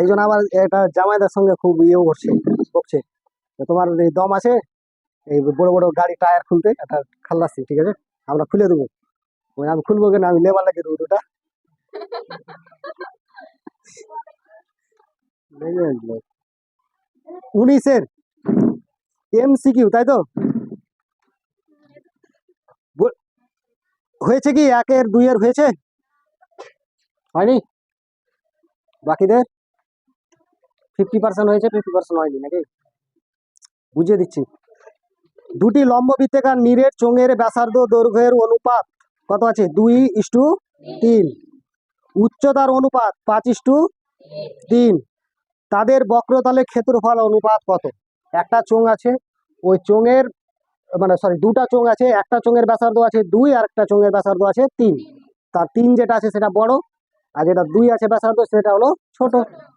এই জন্য আবার এটা জামাইদের সঙ্গে খুব ইয়েও করছে তো তোমার এই দম আছে, এই বড় বড় গাড়ি টায়ার খুলতে, একটা খাল্লাসি ঠিক আছে? আমরা খুলে দেবো। আমি খুলবো কিনা? আমি লেবার লাগিয়ে দেবো দুটা। উনিশের এমসিকিউ তাই তো? হয়েছে কি? একের দুইয়ের হয়েছে? হয়নি? বাকিদের ফিফটি পার্সেন্ট হয়েছে ফিফটি পার্সেন্ট হয়নি নাকি? বুঝিয়ে দিচ্ছি। দুটি লম্ব বৃত্তাকার নীরের চোঙের ব্যাসার্ধ দৈর্ঘ্যের অনুপাত কত আছে? দুই ইস্টু তিন। উচ্চতার অনুপাত পাঁচ ইস্টু তিন। তাদের বক্রতলে ক্ষেত্রফল অনুপাত কত? একটা চোঙ আছে, ওই চোঙের মানে সরি দুটা চোঙ আছে, একটা চোঙের ব্যাসার্ধ আছে দুই, আর একটা চোঙের ব্যাসার্ধ আছে তিন। তার তিন যেটা আছে সেটা বড় আর যেটা দুই আছে ব্যাসার্ধ, সেটা হলো ছোট।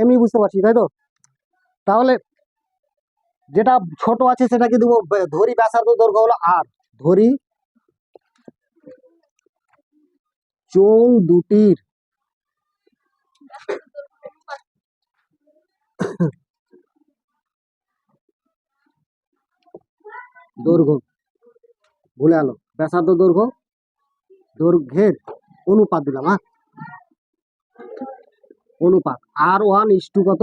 এমনি বুঝতে পারছি, তাই তো? তাহলে যেটা ছোট আছে সেটা কি দেবো ধরি ব্যাসার্ধ দৈর্ঘ্য হলো আর ধরি চোঙ দুটির দৈর্ঘ্য, ভুলে গেল, ব্যাসার্ধ দৈর্ঘ্য দৈর্ঘ্যের অনুপাত দিলাম হ্যাঁ? অনুপাত। আর ওয়ান ইস টু কত?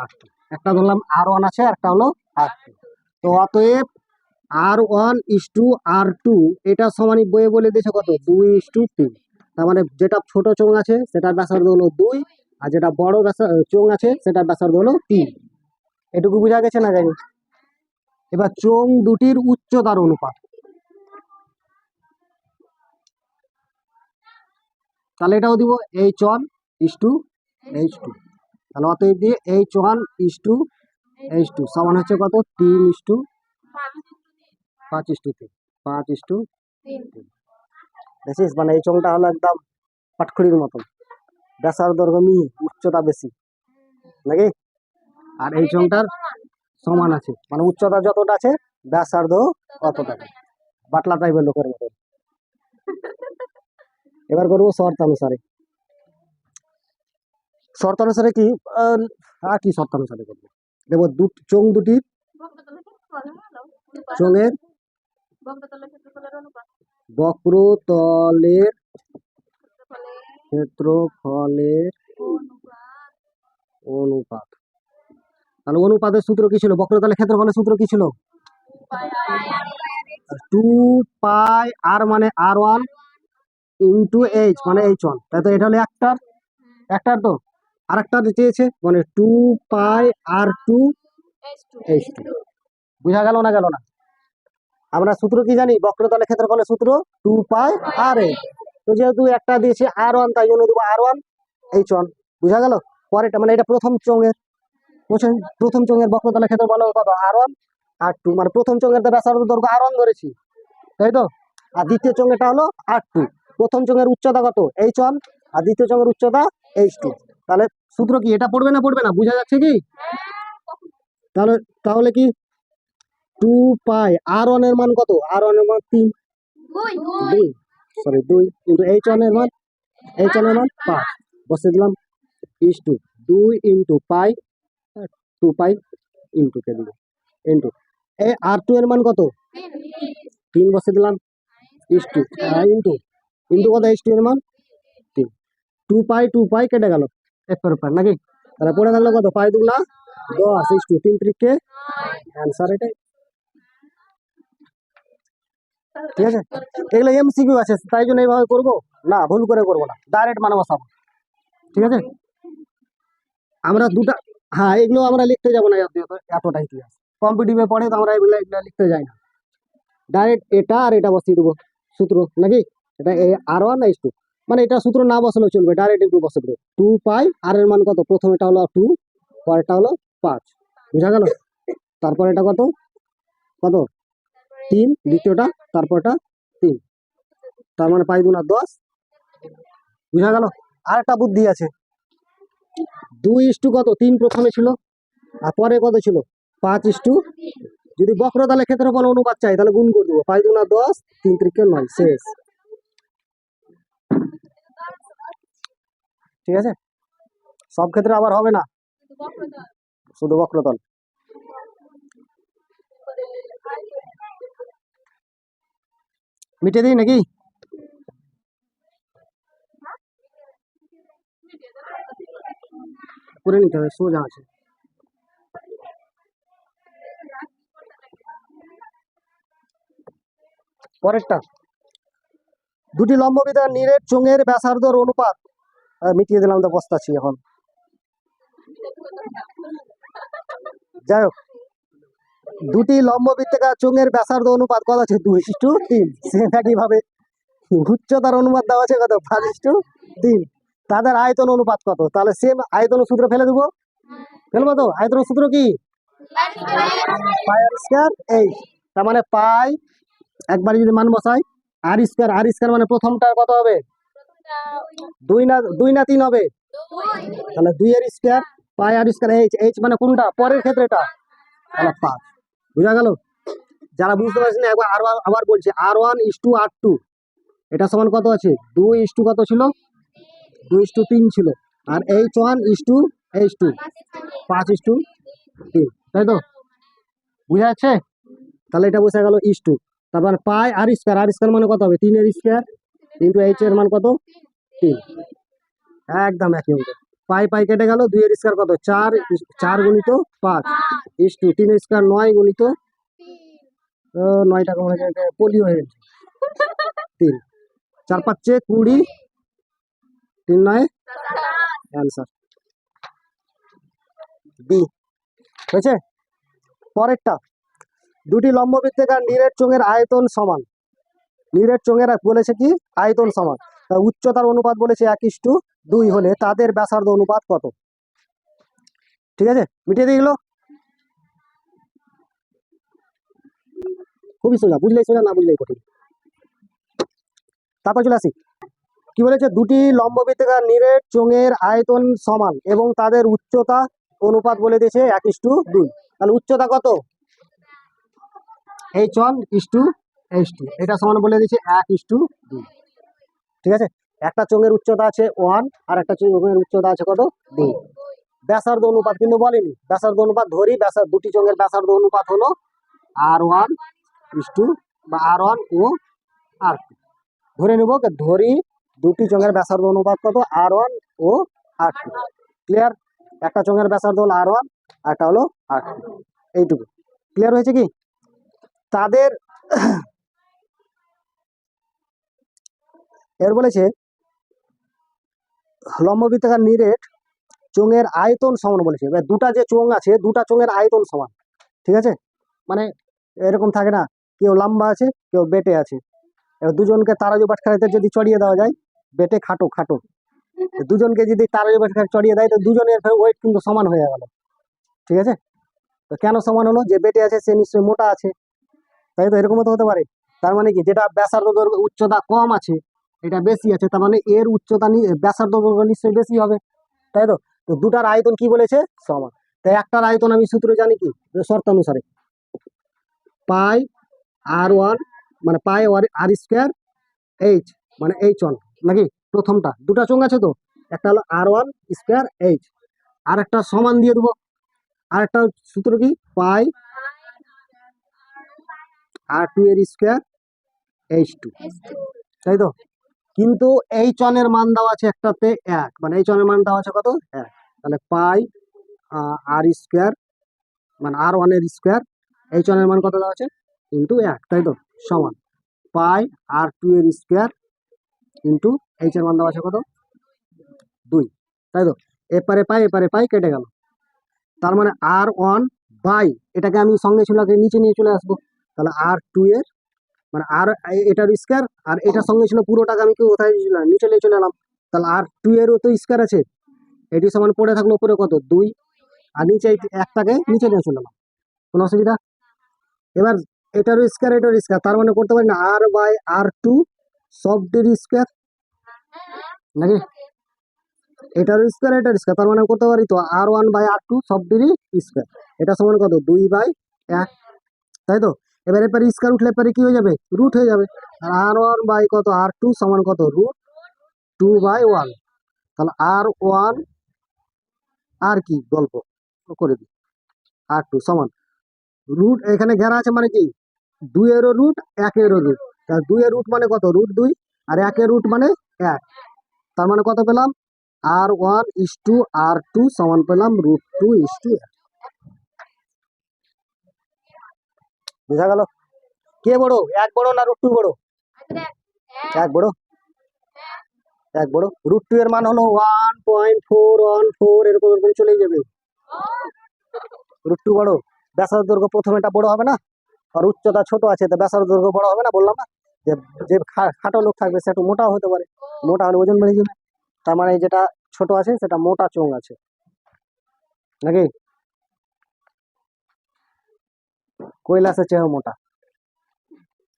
আর টু একটা ধরলাম আর ওয়ান আছে একটা হলো আর টু তো অতএব R one is to R two এটা সমানই বইয়ে বলে দিয়েছে কত? দুই ইস টু তিন। তার মানে যেটা ছোট চোঙ আছে সেটার ব্যাসার্ধ হলো দুই আর যেটা বড় ব্যাসা চোঙ আছে সেটার ব্যাসার্ধ হলো তিন। এটুকু বোঝা গেছে না জানি এবার চোঙ দুটির উচ্চতার অনুপাত। তাহলে এটাও দিব H one is to H two তাহলে অতএব দিয়ে H one is to H two সমান হচ্ছে কত? তিন ইস টু পাঁচ ইস টু তিন পাঁচ ইস টু দেখিস মানে এই চোঙটা হলো একদম পাটখড়ির মতন। ব্যাসার দৈর্ঘ্য মিহি, উচ্চতা বেশি। নাকি? আর এই চোঙটার সমান আছে। মানে উচ্চতা যতটা আছে ব্যাসার্ধ অতটা। বাটলা টাইপের লোকের মতন। এবার করব শর্ত অনুসারে। শর্ত অনুসারে কি? আর কি শর্ত অনুসারে করব? দেখব দু চোঙ দুটির চোঙের বক্রতলের ক্ষেত্রফলের অনুপাত। তাহলে অনুপাতের সূত্র কি ছিল? বক্রতলের ক্ষেত্রফলের সূত্র কি ছিল? Two pi R. মানে আর ওয়ান ইন্টু এইচ মানে এইচ ওয়ান তাই তো এটা হলো একটার একটার তো। আর একটা চেয়েছে মানে two pi R two H two বুঝা গেল না গেল না? আমরা সূত্র কি জানি? বক্রতলের ক্ষেত্রফলের সূত্র টু পাই আর এইচ তো যেহেতু একটা দিয়েছে আর ওয়ান তাই জন্য দেবো আর ওয়ান এইচ ওয়ান বুঝা গেল? পরেরটা মানে এটা প্রথম চোঙের প্রথম প্রথম চোঙের বক্রতলের ক্ষেত্রফল হলো কত? আর ওয়ান আর টু মানে প্রথম চোঙের তো ব্যাসার্ধ দৈর্ঘ্য আর ওয়ান ধরেছি। তাই তো? আর দ্বিতীয় চোঙেরটা হলো আর টু প্রথম চোঙের উচ্চতা কত? এইচ ওয়ান আর দ্বিতীয় চোঙের উচ্চতা এইচ টু তাহলে সূত্র কি এটা পড়বে না পড়বে না? বোঝা যাচ্ছে কি? তাহলে তাহলে কি? টু পাই আর ওয়ানের মান কত? আর ওয়ানের মান তিন। দুই। সরি দুই। কিন্তু এইচ ওয়ানের মান এইচ ওয়ানের মান পাঁচ। বসে দিলাম ইস টু দুই into pi two pi into কে দিল? ইন্টু এ আর টু এর মান কত? তিন। বসে দিলাম ইস টু ইন্টু ইন্টু কত এইচ টু এর মান? তিন টু পাই টু পাই কেটে গেল। এক per পার নাকি? তাহলে পড়ে থাকল কত? পাই দুগুলা দশ ইস টু। তিন ত্রিককে অ্যান্সার এটাই। ঠিক আছে? এগুলো এমসিকিউ আছে, তাই জন্য এইভাবে করব? না, ভুল করে করব না। ডাইরেক্ট মানে বসাবো। ঠিক আছে? আমরা দুটা হ্যাঁ এগুলো আমরা লিখতে যাব না এত- এত- এতটা ইতিহাস। কম্পিটিভে পড়ে তো আমরা এগুলো এগুলো লিখতে যাই না। ডাইরেক্ট এটা আর এটা বসিয়ে দেবো, সূত্র, নাকি? এটা আর ওয়ান এইচ টু মানে এটা সূত্র না বসালেও চলবে ডাইরেক্ট একটু দেবে টু পাই আর এর মান কত? প্রথম এটা হলো টু পরেরটা হলো পাঁচ। বুঝা গেল? তারপর এটা কত? কত? তিন। দ্বিতীয়টা, তারপরটা তিন। তার মানে পাই দুনা দশ। বুঝা গেল? আর একটা বুদ্ধি আছে। দুই ইস্টু কত? তিন প্রথমে ছিল, আর পরে কত ছিল? পাঁচ ইস্টু যদি বক্রতালে ক্ষেত্রফল অনুপাত চাই, তাহলে গুণ করে দেবো। পাই দুনা দশ, তিন ত্রিকে নয়, শেষ। ঠিক আছে সব ক্ষেত্রে আবার হবে না শুধু বক্রতল মিটে দিই নাকি করে নিতে হবে সোজা আছে পরেরটা দুটি লম্ববিদার নীরের চোঙের ব্যাসার্ধর অনুপাত। মিটিয়ে দিলাম তো বস্তাছি এখন। যাই হোক দুটি লম্ব বৃত্তাকার চোঙের ব্যাসার্ধ অনুপাত কত আছে দুই টু তিন। সেম একইভাবে উচ্চতার অনুপাত দেওয়া আছে কত? পাঁচ টু তিন। তাদের আয়তন অনুপাত কত? তাহলে সেম আয়তন সূত্র ফেলে দেবো। ফেলব তো? আয়তন সূত্র কি? পাই স্কোয়ার এই তার মানে পাই একবার যদি মান বসাই আর স্কোয়ার আর স্কোয়ার মানে প্রথমটা কত হবে? দুই না দুই না তিন হবে? তাহলে দুই এর square pi R square H H মানে কোনটা? পরের ক্ষেত্রে এটা তাহলে পাঁচ। বুঝা গেল? যারা বুঝতে পারছেন একবার আবার আবার বলছি R one is to R two এটা সমান কত আছে? দুই ইস টু কত ছিল? দুই ইস টু তিন ছিল। আর H one is to H two পাঁচ ইস টু তিন। তাই তো? বুঝা যাচ্ছে? তাহলে এটা বোঝা গেল ইস টু তারপর পাই আর স্কোয়ার আর স্কোয়ার মানে কত হবে? তিন তিনের স্কোয়ার ইন্টু এইচ এর মান কত? তিন। একদম একই হবে পাই পাই কেটে গেল, দুইয়ের স্কোয়ার কত? চার চার গুণিত পাঁচ। ইস টু তিনের স্কোয়ার নয় গুণিত নয় টাকা পোলিও হয়ে তিন। চার পাঁচে কুড়ি। তিন নয়? Answer B. হয়েছে? পরেরটা। দুটি লম্ব বৃত্তাকার নীরের চোঙের আয়তন সমান। নীরের চোঙের বলেছে কি? আয়তন সমান। উচ্চতার অনুপাত বলেছে এক ইস্টু দুই হলে তাদের ব্যাসার্ধ অনুপাত কত? ঠিক আছে? মিটিয়ে দিয়ে গেলো? খুবই সোজা, বুঝলেই সোজা, না বুঝলেই কঠিন। তারপর চলে আসি। কি বলেছে? দুটি লম্ব বৃত্তাকার নীরের চোঙের আয়তন সমান এবং তাদের উচ্চতা অনুপাত বলে দিয়েছে এক ইস্টু দুই। তাহলে উচ্চতা কত? H one to H two এটা সমান বলে দিয়েছে, এক ইস্টু দুই। ঠিক আছে? একটা চোঙের উচ্চতা আছে ওয়ান আর একটা চোঙের উচ্চতা আছে কত? দুই। ব্যাসার্ধ অনুপাত কিন্তু বলেনি। ব্যাসার্ধ অনুপাত ধরি ব্যাসার দুটি চোঙের ব্যাসার্ধ অনুপাত হলো আর ওয়ান ইস টু বা আর ওয়ান ও আর টু ধরে নেব ধরি, দুটি চোঙের ব্যাসার্ধ অনুপাত কত? আর ওয়ান ও আর টু ক্লিয়ার একটা চোঙের ব্যাসার্ধ হলো আর ওয়ান আর একটা হলো আর টু এইটুকু। ক্লিয়ার হয়েছে কি? তাদের এর বলেছে, লম্ববৃত্তাকার নিরেট চোঙের আয়তন সমান বলেছে। এবার দুটা যে চোঙ আছে, দুটা চোঙের আয়তন সমান, ঠিক আছে? মানে এরকম থাকে না, কেউ লম্বা আছে, কেউ বেটে আছে। এবার দুজনকে তারাজু বাটখারাতে যদি চড়িয়ে দেওয়া যায়, বেটে খাটো খাটো। দুজনকে যদি তারাজু বাটখারা চড়িয়ে দেয়, তো দুজনের ওয়েট কিন্তু সমান হয়ে গেল, ঠিক আছে? তো কেন সমান হলো? যে বেটে আছে, সে নিশ্চয়ই মোটা আছে। তাই তো এরকমও তো হতে পারে। তার মানে কি? যেটা ব্যাসার্ধ দৈর্ঘ্য উচ্চতা কম আছে, এটা বেশি আছে, তার মানে এর উচ্চতা ব্যাসার্ধ দৈর্ঘ্য নিশ্চয়ই বেশি হবে। তাই তো? তো দুটার আয়তন কি বলেছে? সমান। তাই একটার আয়তন আমি সূত্র জানি কি? যে শর্তানুসারে। পাই আর ওয়ান মানে pi R R square H মানে এইচ ওয়ান, নাকি? প্রথমটা। দুটা চোঙ আছে তো? একটা হলো আর ওয়ান স্কোয়ার এইচ। আর একটা সমান দিয়ে দেবো। আর একটা সূত্র কি? পাই আর টু এর স্কোয়ার এইচ টু তাই তো? কিন্তু এই চনের মান দেওয়া আছে একটাতে এক। মানে এই চনের মান দেওয়া আছে কত? এক। তাহলে পাই আর স্কোয়ার মানে আর ওয়ানের স্কোয়ার এই চনের মান কত দেওয়া আছে? ইন্টু এক তাই তো? সমান। পাই আর টু এর স্কোয়ার ইন্টু এইচ এর মান দেওয়া আছে কত? দুই। তাই তো? এপারে পাই এপারে পাই কেটে গেল। তার মানে আর ওয়ান বাই এটাকে আমি সঙ্গে ছিল নিচে নিয়ে চলে আসব। তাহলে আর টু এর মানে আর এটার স্কোয়ার আর এটার সঙ্গে ছিল পুরোটাকে আমি কি কোথায় নিচে নিয়ে চলে এলাম তাহলে আর টু এরও তো স্কোয়ার আছে। এটি সমান পড়ে থাকল উপরে কত? দুই। আর নিচে একটাকে নিচে নিয়ে চলে এলাম। কোনো অসুবিধা? এবার এটারও স্কোয়ার এটার স্কোয়ার তার মানে করতে পারি না আর বাই আর টু সবটির স্কোয়ার নাকি? এটার স্কোয়ার এটার স্কোয়ার তার মানে করতে পারি তো R one by R two সবটিরই square এটা সমান কত? দুই বাই এক। তাই তো? এবার এরপরে স্কোয়ার উঠলে পরে কি হয়ে যাবে? রুট হয়ে যাবে। আর আর ওয়ান বাই কত? আর টু সমান কত? রুট টু বাই ওয়ান তাহলে আর ওয়ান আর কি? গল্প। করে দিই। আর টু সমান। রুট এখানে ঘেরা আছে মানে কি? দুই দুইয়েরও রুট একেরও রুট তা দুইয়ের রুট মানে কত? রুট দুই। আর একের রুট মানে এক। তার মানে কত পেলাম? R one is to R two সমান পেলাম রুট টু ইস টু বোঝা গেল। কে বড়? এক বড় না রুট টু বড়? এক বড়। এক বড়। রুট টু এর মান হলো one point four one four এরকম এরকম চলে যাবে। রুট টু বড়। ব্যাসার্ধ দৈর্ঘ্য প্রথমেটা বড় হবে না। আর উচ্চতা ছোট আছে, তো ব্যাসার্ধ দৈর্ঘ্য বড় হবে না, বললাম না। যে যে খাটো লোক থাকবে, সে একটু মোটাও হতে পারে। মোটা হলে ওজন বেড়ে যাবে। তার মানে যেটা ছোট আছে, সেটা মোটা চোঙ আছে। নাকি? কৈলাসের চেয়েও মোটা।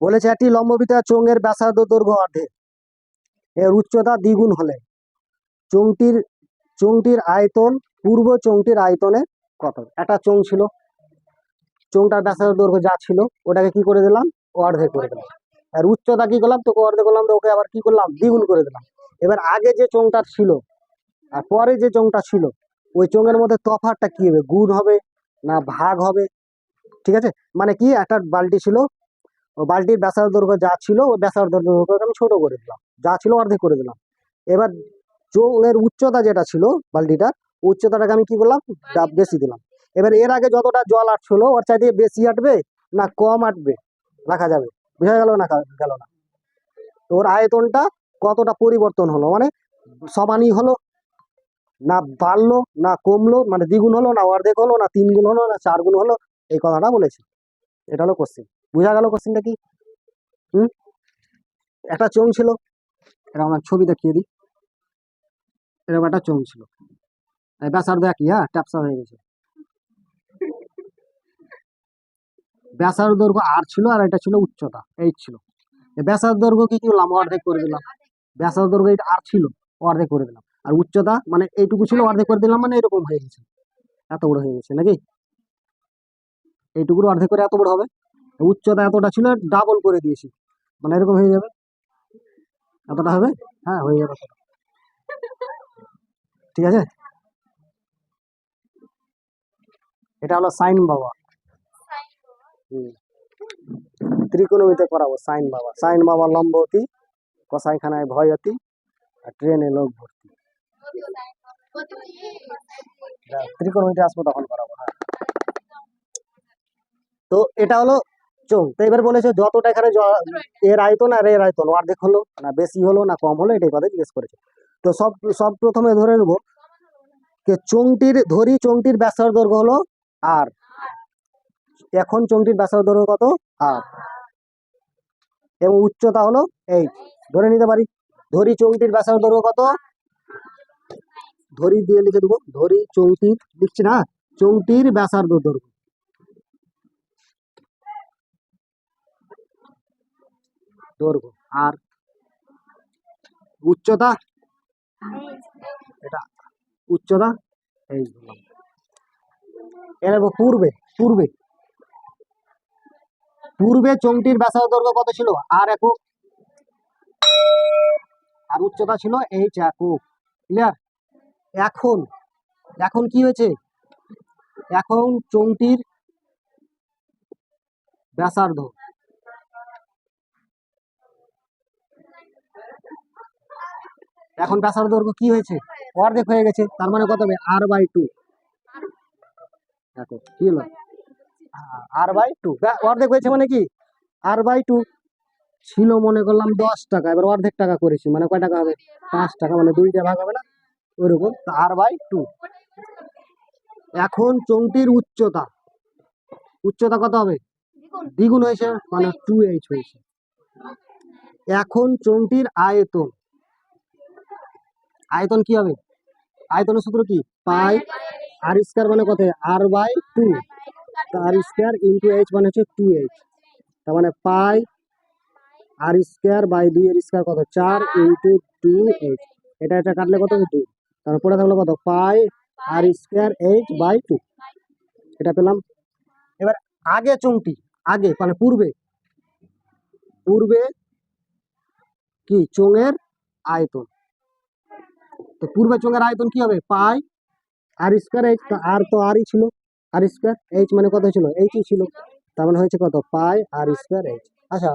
বলেছে একটি লম্ববিতা চোঙের ব্যাসার্ধ দৈর্ঘ্য অর্ধেক। এর উচ্চতা দ্বিগুণ হলে চোঙটির চোঙটির আয়তন, পূর্ব চোঙটির আয়তনে কত? একটা চোঙ ছিল। চোঙটার ব্যাসার্ধ দৈর্ঘ্য যা ছিল, ওটাকে কি করে দিলাম? অর্ধেক করে দিলাম। আর উচ্চতা কি করলাম? তোকে অর্ধেক করলাম, তো ওকে আবার কি করলাম? দ্বিগুণ করে দিলাম। এবার আগে যে চোঙটা ছিল আর পরে যে চোঙটা ছিল, ওই চোঙের মধ্যে তফাৎটা কি হবে? গুণ হবে না ভাগ হবে? ঠিক আছে? মানে কি? একটা বালতি ছিল। ও বালতির ব্যাসার্ধ দৈর্ঘ্য যা ছিল, ওই ব্যাসার্ধ দৈর্ঘ্যকে আমি ছোট করে দিলাম। যা ছিল অর্ধেক করে দিলাম। এবার চোঙের উচ্চতা যেটা ছিল বালতিটার, উচ্চতাটাকে আমি কি করলাম ডাব বেশি দিলাম। এবার এর আগে যতটা জল আটছিল, ওর চাইতে বেশি আটবে না কম আটবে? রাখা যাবে। বোঝা গেল না গেল না? ওর আয়তনটা কতটা পরিবর্তন হলো? মানে সমানই হলো। না বাড়লো, না কমলো মানে দ্বিগুণ হলো, না অর্ধেক হলো, না তিন গুণ হলো, না চার গুণ হলো এই কথাটা বলেছি। এটা হলো কোশ্চেন বোঝা গেল কোশ্চেনটা কি? হুম? একটা চোঙ ছিল এটা আমার ছবি দেখিয়ে দিই। এরকম একটা চোঙ ছিল। ব্যাসার্ধ একই হ্যাঁ? ট্যাপসা হয়ে গেছে। ব্যাসার দৈর্ঘ্য আর ছিল আর এটা ছিল উচ্চতা এই ছিল। এই ব্যাসার্ধ দৈর্ঘ্য কি করলাম? অর্ধেক করে দিলাম। ব্যাসার দৈর্ঘ্য এটা আর ছিল, অর্ধেক করে দিলাম। আর উচ্চতা মানে এইটুকু ছিল, অর্ধেক করে দিলাম মানে এরকম হয়ে গেছে। এত বড় হয়ে গেছে নাকি? এইটুকুর অর্ধেক করে এত বড় হবে। উচ্চতা এতটা ছিল ডাবল করে দিয়েছি। মানে এরকম হয়ে যাবে। এতটা হবে? হ্যাঁ হয়ে যাবে। ঠিক আছে? এটা হলো সাইন বাবা। ত্রিকোণমিতে করাবো, সাইন বাবা। সাইন বাবা লম্বতি কসাইখানায় ভয়তি, আর ট্রেনে লোক ভর্তি ত্রিকোণমিতে আসব তখন করাবো হ্যাঁ। তো এটা হলো চোং তো এবার বলেছে যতটা এখানে এর আয়তন আর এর আয়তন অর্ধেক হলো না, বেশি হলো না, কম হলো, এটাই কথা জিজ্ঞেস করেছে। তো সব সব প্রথমে ধরে নেব যে চোংটির ধরি চোংটির ব্যাসার্ধ দৈর্ঘ্য হলো আর। এখন চোংটির ব্যাসার্ধ দৈর্ঘ্য কত? আর। এবং উচ্চতা হলো এই ধরে নিতে পারি, ধরি চোংটির ব্যাসার দৈর্ঘ্য কত? ধরি দিয়ে লিখে দেবো, ধরি চৌটির লিখছি না চৌটির ব্যাসার্ধ দৈর্ঘ্য দৈর্ঘ্য। আর উচ্চতা? এটা উচ্চতা? এই বললাম এর পূর্বে পূর্বে। পূর্বে চোংটির ব্যাসার্ধ দৈর্ঘ্য কত ছিল? আর একক? আর উচ্চতা ছিল এইচ একক। ক্লিয়ার এখন এখন কি হয়েছে? এখন চোংটির ব্যাসার্ধ এখন ব্যাসার্ধ দৈর্ঘ্য কি হয়েছে? অর্ধেক হয়ে গেছে, তার মানে কত হবে? আর বাই টু দেখো, কি হলো? আর বাই টু অর্ধেক হয়েছে মানে কি? আর বাই টু ছিল মনে করলাম দশ টাকা, এবার অর্ধেক টাকা করেছি মানে কয় টাকা হবে? পাঁচ টাকা মানে দুইটা ভাগ হবে না? ওইরকম। আর বাই টু এখন চোংটির উচ্চতা। উচ্চতা কত হবে? দ্বিগুণ হয়েছে মানে টু এইচ হয়েছে। এখন চোংটির আয়তন। আয়তন কি হবে? আয়তনের সূত্র কি? পাই আর স্কয়ার মানে কত? R by two R square into H মানে হচ্ছে টু এইচ তার মানে পাই আর স্কয়ার বাই দুই এর স্কয়ার কত? চার ইন্টু টু এইচ এটা এটা কাটলে কত টু তারপরে থাকল কত? Pi R square H by two এটা পেলাম। এবার আগে চুংটি আগে মানে পূর্বে। পূর্বে কি? চোঙের আয়তন। তো পূর্বের চোঙের আয়তন কি হবে? পাই আর স্কোয়ার এইচ তো আর তো আরই ছিল। আর স্কোয়ার এইচ মানে কত ছিল? এইচই ছিল। তার মানে হয়েছে কত? পাই আর স্কোয়ার এইচ আচ্ছা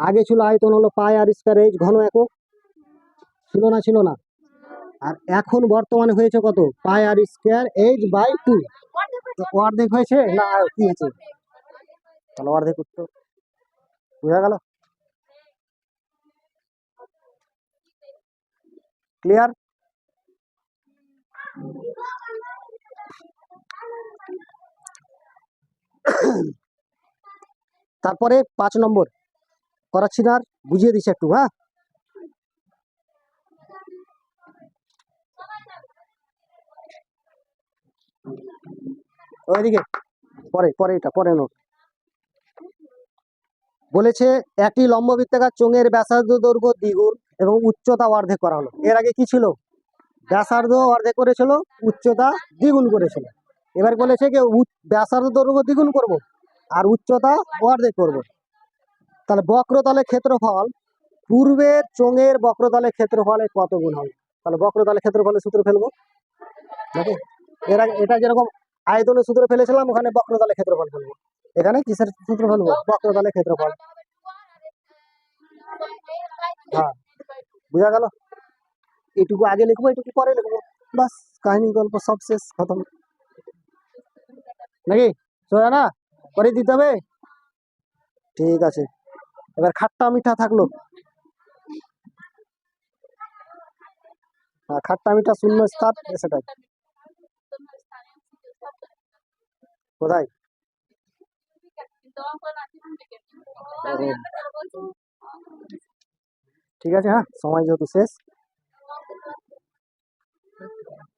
আগে ছিল আয়তন হলো পাই আর স্কোয়ার এইচ ঘন একক। ছিল না ছিল না। আর এখন বর্তমানে হয়েছে কত? Pi R square H by two অর্ধেক হয়েছে না কি হয়েছে? তাহলে অর্ধেক উত্তর। বোঝা গেল? ক্লিয়ার তারপরে পাঁচ নম্বর করাচ্ছি না বুঝিয়ে দিচ্ছি একটু হ্যাঁ? ওইদিকে, পরে পরে এটা, পরে নোট বলেছে একটি লম্ব বৃত্তাকার চোঙের ব্যাসার্ধ দৈর্ঘ্য দ্বিগুণ এবং উচ্চতা অর্ধেক করা হলো এর আগে কি ছিল? ব্যাসার্ধ অর্ধেক করেছিল, উচ্চতা দ্বিগুণ করেছিল। এবার বলেছে উচ- ব্যাসার্ধ দৈর্ঘ্য দ্বিগুণ করব আর উচ্চতা অর্ধেক করব। তাহলে বক্রতলের ক্ষেত্রফল পূর্বের চোঙের বক্রতলের ক্ষেত্রফলে কত গুণ হবে? তাহলে বক্রতলের ক্ষেত্রফলের সূত্র ফেলব। নাকি এর এটা যেরকম আয়তনের সূত্র ফেলেছিলাম, ওখানে বক্রতলের ক্ষেত্রফল ফেলব। এখানে কিসের সূত্র ফেলব? বক্রতলের ক্ষেত্রফল। হ্যাঁ বুঝা গেল? এটুকু আগে লিখব, এটুকু পরে লিখব। বাস, কাহিনী, গল্প সব শেষ, খতম। নাকি? সোজা না করে দিতে হবে? ঠিক আছে। এবার খাট্টা মিঠা থাকল। খাট্টা মিঠা শূন্য স্থান সেটাই। কোথায়? ঠিক আছে হ্যাঁ সময় যেহেতু শেষ। Francisco